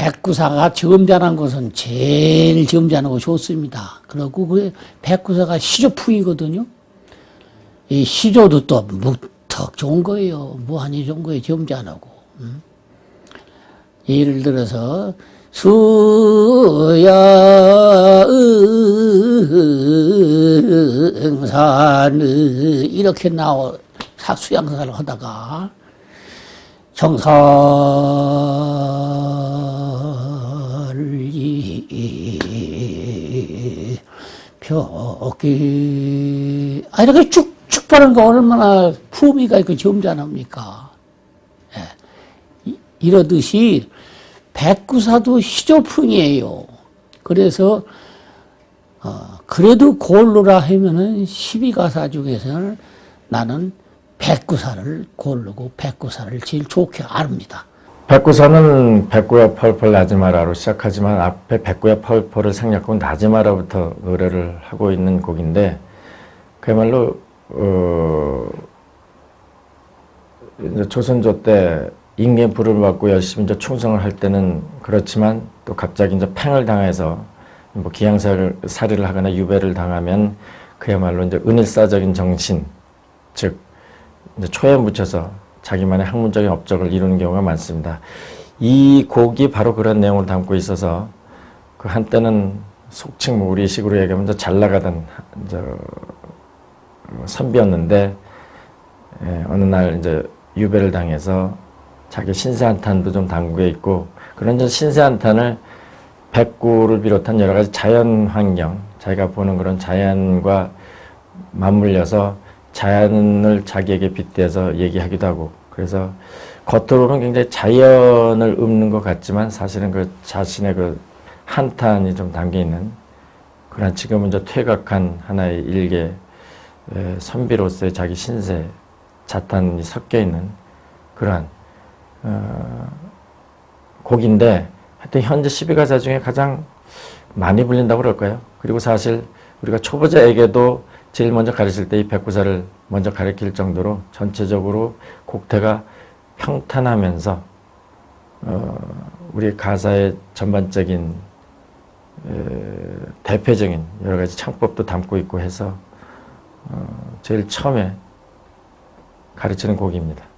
백구사가 점잖은 것은 제일 점잖고 좋습니다. 그리고 그 백구사가 시조풍이거든요. 이 시조도 또 무턱 좋은 거예요. 무한히 좋은 거예요. 점잖고. 음. 예를 들어서 응산 이렇게 나오 사수양사를 하다가 정설 벽이 아 이렇게 쭉쭉 빠는 거 얼마나 품위가 있고 점잖합니까? 예. 이- 이러듯이 백구사도 시조풍이에요. 그래서 어, 그래도 고르라 하면은 12가사 중에서는 나는 백구사를 고르고 백구사를 제일 좋게 압니다. 백구사는 백구야 펄펄 나지마라로 시작하지만 앞에 백구야 펄펄을 생략하고 나지마라부터 노래를 하고 있는 곡인데 그야말로 어, 조선조 때 인계 부름을 받고 열심히 이제 충성을 할 때는 그렇지만 또 갑자기 이제 팽을 당해서 뭐 기양사를 살이를 하거나 유배를 당하면 그야말로 이제 은일사적인 정신 즉 초에 묻혀서 자기만의 학문적인 업적을 이루는 경우가 많습니다. 이 곡이 바로 그런 내용을 담고 있어서 그 한때는 속칭 뭐 우리식으로 얘기하면 잘 나가던 이제 어, 선비였는데 예, 어느 날 이제 유배를 당해서 자기 신세한탄도 좀 당구에 있고 그런 신세한탄을 백구를 비롯한 여러 가지 자연 환경, 자기가 보는 그런 자연과 맞물려서 자연을 자기에게 빗대서 얘기하기도 하고 그래서 겉으로는 굉장히 자연을 읊는 것 같지만 사실은 그 자신의 그 한탄이 좀 담겨 있는 그런 지금은 이제 퇴각한 하나의 일개 에, 선비로서의 자기 신세 자탄이 섞여 있는 그러한 어, 곡인데 하여튼 현재 12가사 중에 가장 많이 불린다고 그럴까요? 그리고 사실 우리가 초보자에게도 제일 먼저 가르칠 때 이 백구사를 먼저 가르칠 정도로 전체적으로 곡태가 평탄하면서 어, 우리 가사의 전반적인 에, 대표적인 여러 가지 창법도 담고 있고 해서 어, 제일 처음에 가르치는 곡입니다.